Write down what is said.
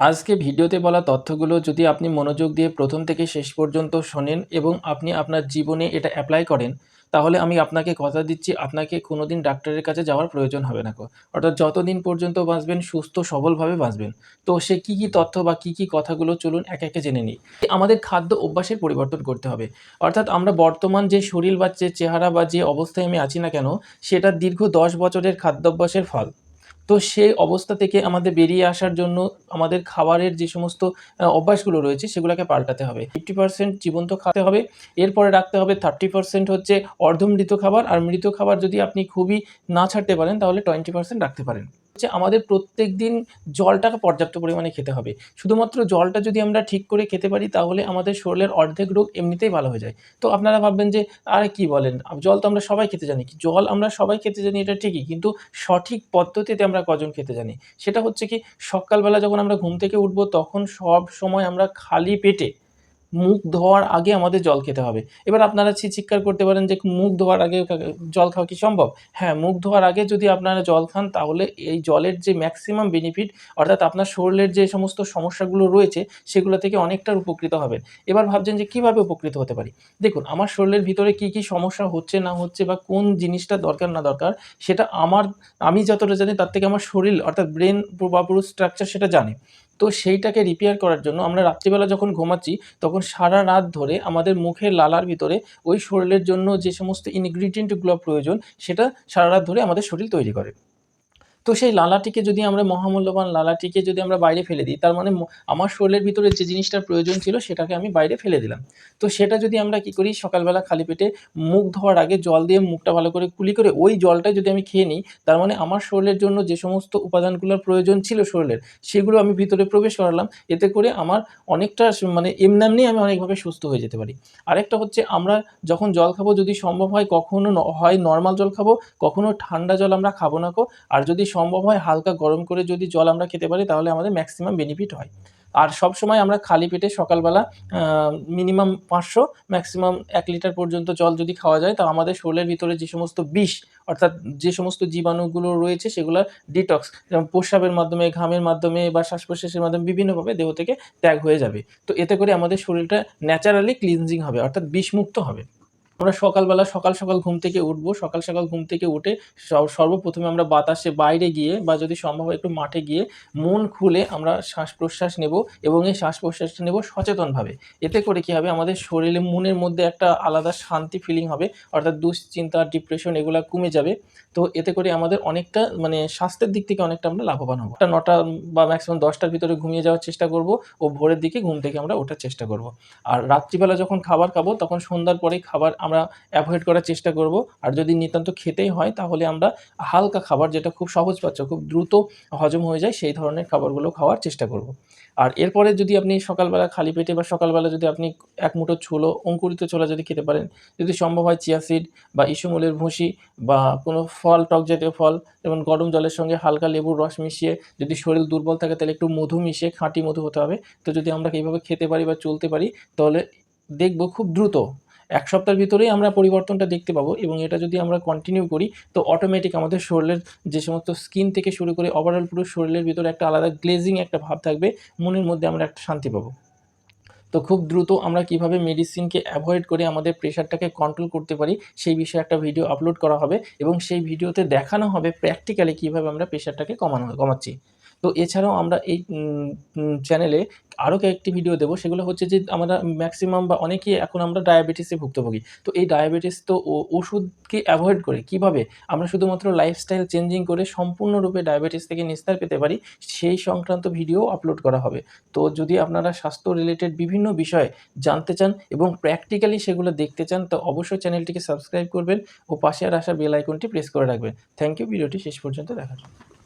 আজকে ভিডিওতে বলা তথ্যগুলো যদি আপনি মনোযোগ দিয়ে প্রথম থেকে শেষ পর্যন্ত শোনেন এবং আপনি আপনার জীবনে এটা অ্যাপ্লাই করেন, তাহলে আমি আপনাকে কথা দিচ্ছি, আপনাকে কোনোদিন ডাক্তারের কাছে যাওয়ার প্রয়োজন হবে না অর্থাৎ যতদিন পর্যন্ত বাঁচবেন, সুস্থ সবলভাবে বাঁচবেন। তো সে কী কী তথ্য বা কী কী কথাগুলো চলুন একে একে জেনে নিই। আমাদের খাদ্য অভ্যাসের পরিবর্তন করতে হবে। অর্থাৎ আমরা বর্তমান যে শরীর বা চেহারা বা যে অবস্থায় আমি আছি না কেন, সেটা দীর্ঘ দশ বছরের খাদ্যাভ্যাসের ফল। তো সেই অবস্থা থেকে আমাদের বেরিয়ে আসার জন্য আমাদের খাবারের যে সমস্ত অভ্যাসগুলো রয়েছে সেগুলোকে পাল্টাতে হবে। 50% জীবন্ত খাতে হবে। এরপরে রাখতে হবে 30% হচ্ছে অর্ধমৃত খাবার। আর মৃত খাবার যদি আপনি খুবই না ছাড়তে পারেন, তাহলে 20% রাখতে পারেন। হচ্ছে আমাদের প্রত্যেক দিন জলটাকে পর্যাপ্ত পরিমাণে খেতে হবে। শুধুমাত্র জলটা যদি আমরা ঠিক করে খেতে পারি, তাহলে আমাদের শরীরের অর্ধেক রোগ এমনিতেই ভালো হয়ে যায়। তো আপনারা ভাববেন যে, আর কি বলেন? জল তো আমরা সবাই খেতে জানি। জল আমরা সবাই খেতে জানি, এটা ঠিকই। কিন্তু সঠিক পদ্ধতিতে আমরা কজন খেতে জানি? সেটা হচ্ছে কি, সকালবেলা যখন আমরা ঘুম থেকে উঠবো, তখন সবসময় আমরা খালি পেটে মুখ ধোয়ার আগে আমাদের জল খেতে হবে। এবার আপনারা চিৎকার করতে পারেন যে মুখ ধোয়ার আগে জল খাওয়া কি সম্ভব? হ্যাঁ, মুখ ধোয়ার আগে যদি আপনারা জল খান তাহলে এই জলের যে ম্যাক্সিমাম বেনিফিট অর্থাৎ আপনার শরীরের যে সমস্ত সমস্যাগুলো রয়েছে সেগুলো থেকে অনেকটা উপকৃত হবেন। এবার ভাবছেন যে কীভাবে উপকৃত হতে পারি? দেখুন আমার শরীরের ভিতরে কি, কি সমস্যা হচ্ছে না হচ্ছে বা কোন জিনিসটা দরকার না দরকার সেটা আমার আমি যতটা জানি তার থেকে আমার শরীর অর্থাৎ ব্রেন বা পুরো স্ট্রাকচার সেটা জানে। তো সেইটাকে রিপেয়ার করার জন্য আমরা রাত্রিবেলা যখন ঘুমাচ্ছি, তখন সারা রাত ধরে আমাদের মুখের লালার ভিতরে ওই শরীরের জন্য যে সমস্ত ইনগ্রিডিয়েন্টগুলো প্রয়োজন, সেটা সারা রাত ধরে আমাদের শরীর তৈরি করে। তো সেই লালাটিকে যদি আমরা মহামূল্যবান লালাটিকে যদি আমরা বাইরে ফেলে দিই তার মানে আমার শরীরের ভিতরে যে জিনিসটার প্রয়োজন ছিল সেটাকে আমি বাইরে ফেলে দিলাম। তো সেটা যদি আমরা কি করি সকালবেলা খালি পেটে মুখ ধোয়ার আগে জল দিয়ে মুখটা ভালো করে কুলি করে ওই জলটাই যদি আমি খেয়ে নিই তার মানে আমার শরীরের জন্য যে সমস্ত উপাদানগুলোর প্রয়োজন ছিল শরীরের সেগুলো আমি ভিতরে প্রবেশ করালাম। এতে করে আমার অনেকটা মানে এমনি, আমি অনেকভাবে সুস্থ হয়ে যেতে পারি। আরেকটা হচ্ছে আমরা যখন জল খাব যদি সম্ভব হয় কখনো হয় নর্মাল জল খাব, কখনো ঠান্ডা জল আমরা খাব না কো। আর যদি সম্ভব হয় হালকা গরম করে যদি জল আমরা খেতে পারি তাহলে আমাদের ম্যাক্সিমাম বেনিফিট হয়। আর সব সময় আমরা খালি পেটে সকালবেলা মিনিমাম ৫০০ ম্যাক্সিমাম এক লিটার পর্যন্ত জল যদি খাওয়া যায় তা আমাদের শরীরের ভিতরে যে সমস্ত বিষ অর্থাৎ যে সমস্ত জীবাণুগুলো রয়েছে সেগুলো ডিটক্স যেমন প্রস্রাবের মাধ্যমে, ঘামের মাধ্যমে বা শ্বাস-প্রশ্বাসের মাধ্যমে বিভিন্নভাবে দেহ থেকে ত্যাগ হয়ে যাবে। তো এতে করে আমাদের শরীরটা ন্যাচারালি ক্লিনজিং হবে অর্থাৎ বিষমুক্ত হবে। আমরা সকালবেলা সকাল, সকাল ঘুম থেকে উঠবো। সকাল, সকাল ঘুম থেকে উঠে সর্বপ্রথমে আমরা বাতাসে বাইরে গিয়ে বা যদি সম্ভব একটু মাঠে গিয়ে মন খুলে আমরা শ্বাস-প্রশ্বাস নেব এবং এই শ্বাস-প্রশ্বাসটা নেব সচেতনভাবে। এতে করে কি হবে আমাদের শরীরে মনের মধ্যে একটা আলাদা শান্তি ফিলিং হবে। অর্থাৎ দুশ্চিন্তা, ডিপ্রেশন এগুলো কমে যাবে। তো এতে করে আমাদের অনেকটা মানে স্বাস্থ্যের দিক থেকে অনেকটা আমরা লাভবান হব। একটা নটা বা ম্যাক্সিমাম ১০টার ভিতরে ঘুমিয়ে যাওয়ার চেষ্টা করব ও ভোরের দিকে ঘুম থেকে আমরা ওঠার চেষ্টা করব। আর রাত্রিবেলা যখন খাবার খাব তখন সন্ধ্যার পরেই খাবার আমরা অ্যাভয়েড করার চেষ্টা করব। আর যদি নিতান্ত খেতেই হয় তাহলে আমরা হালকা খাবার যেটা খুব সহজপাচ্য, খুব দ্রুত হজম হয়ে যায় সেই ধরনের খাবারগুলো খাওয়ার চেষ্টা করব। আর এরপরে যদি আপনি সকালবেলা খালি পেটে বা সকালবেলা যদি আপনি এক মুঠো ছোলো, অঙ্কুরিত ছোলা যদি খেতে পারেন, যদি সম্ভব হয় চিয়া সিড বা ইসুমূলের ভুসি বা কোনো ফল, টক জাতীয় ফল যেমন গরম জলের সঙ্গে হালকা লেবুর রস মিশিয়ে যদি শরীর দুর্বল থাকে তাহলে একটু মধু মিশিয়ে খাঁটি মধু হতে হবে। তো যদি আমরা এইভাবে খেতে পারি বা চলতে পারি তাহলে দেখব খুব দ্রুত ১ সপ্তাহের ভিতরেই আমরা পরিবর্তনটা দেখতে পাবো এবং এটা যদি আমরা কন্টিনিউ করি, তো অটোমেটিক আমাদের শরীরের যে সমস্ত স্কিন থেকে শুরু করে ওভারঅল পুরো শরীরের ভিতরে একটা আলাদা গ্লেজিং একটা ভাব থাকবে। মনের মধ্যে আমরা একটা শান্তি পাবো। তো খুব দ্রুত আমরা কীভাবে মেডিসিনকে অ্যাভয়েড করে আমাদের প্রেশারটাকে কন্ট্রোল করতে পারি, সেই বিষয়ে একটা ভিডিও আপলোড করা হবে এবং সেই ভিডিওতে দেখানো হবে প্র্যাকটিক্যালি কীভাবে আমরা প্রেশারটাকে কমানো, কমাচ্ছি। তো এছাড়াও আমরা এই চ্যানেলে আরও কয়েকটি ভিডিও দেবো সেগুলো হচ্ছে যে আমরা ম্যাক্সিমাম বা অনেকেই এখন আমরা ডায়াবেটিসে ভুক্তভোগী। তো এই ডায়াবেটিস তো ওষুধকে অ্যাভয়েড করে কীভাবে আমরা শুধুমাত্র লাইফস্টাইল চেঞ্জিং করে সম্পূর্ণরূপে ডায়াবেটিস থেকে নিস্তার পেতে পারি, সেই সংক্রান্ত ভিডিও আপলোড করা হবে। তো যদি আপনারা স্বাস্থ্য রিলেটেড বিভিন্ন বিষয়ে জানতে চান এবং প্র্যাকটিক্যালি সেগুলো দেখতে চান, তো অবশ্যই চ্যানেলটিকে সাবস্ক্রাইব করবেন ও পাশে আর আসা বেল আইকনটি প্রেস করে রাখবেন। থ্যাংক ইউ ভিডিওটি শেষ পর্যন্ত দেখার জন্য।